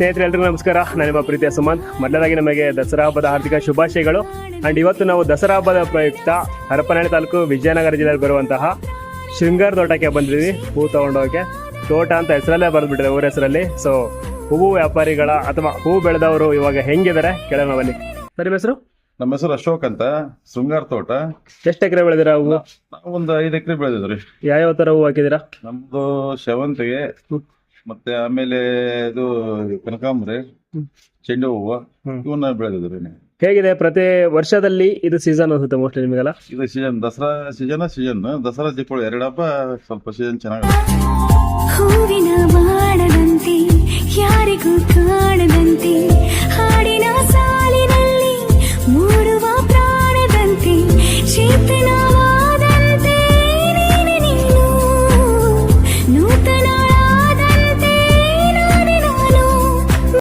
ಸ್ನೇಹಿತರೆ ಎಲ್ರಿಗೂ ನಮಸ್ಕಾರ. ನಾನು ನಿಮ್ಮ ಪ್ರೀತಿಯ ಸುಮಂತ್. ಮೊದಲದಾಗಿ ನಮಗೆ ದಸರಾ ಹಬ್ಬದ ಹಾರ್ದಿಕ ಶುಭಾಶಯಗಳು. ಅಂಡ್ ಇವತ್ತು ನಾವು ದಸರಾ ಹಬ್ಬದ ಪ್ರಯುಕ್ತ ಹರಪನಹಳ್ಳಿ ತಾಲೂಕು ವಿಜಯನಗರ ಜಿಲ್ಲೆಯಲ್ಲಿ ಬರುವಂತಹ ಶೃಂಗಾರ ತೋಟಕ್ಕೆ ಬಂದಿದ್ದೀವಿ. ಹೂ ತಗೊಂಡೋಗಕ್ಕೆ ತೋಟ ಅಂತ ಹೆಸರಲ್ಲೇ ಬರೆದ್ಬಿಟ್ಟಿದೆ ಊರ ಹೆಸರಲ್ಲಿ. ಸೊ ಹೂವು ವ್ಯಾಪಾರಿಗಳ ಅಥವಾ ಹೂ ಬೆಳೆದವರು ಇವಾಗ ಹೆಂಗಿದ್ದಾರೆ ಕೇಳೋಣ ಬನ್ನಿ. ಸರ್ ನಿಮ್ಮ ಹೆಸರು? ನಮ್ಮ ಹೆಸರು ಅಶೋಕ್ ಅಂತ. ಶೃಂಗಾರ ತೋಟ. ಎಷ್ಟು ಎಕರೆ ಬೆಳೆದಿರ ಹೂವು? ನಾವು ಒಂದು ಐದು ಎಕರೆ ಬೆಳೆದಿದ್ರಿ ಯಾವ್ಯಾವ ಥರ ಹೂವು ಹಾಕಿದಿರಾ ನಮ್ದು ಸೇವಂತಿಗೆ. ಮತ್ತೆ ಆಮೇಲೆ ಇದು ಕನಕಾಂಬ್ರೆ. ಚೆಂಡು ಹೂವು. ಇವನ್ನ ಬೆಳೆದಿದ್ರಿ ಹೇಗಿದೆ ಪ್ರತಿ ವರ್ಷದಲ್ಲಿ ಇದು ಸೀಸನ್ ಅನ್ಸುತ್ತೆ ಮೋಸ್ಟ್ಲಿ ನಿಮಗೆಲ್ಲ ಇದು season Dasara season season Dasara Deepavali ಎರಡು ಹಬ್ಬ ಸ್ವಲ್ಪ ಸೀಸನ್ ಚೆನ್ನಾಗಿ ಹೂವಿನ ಬಾಣದ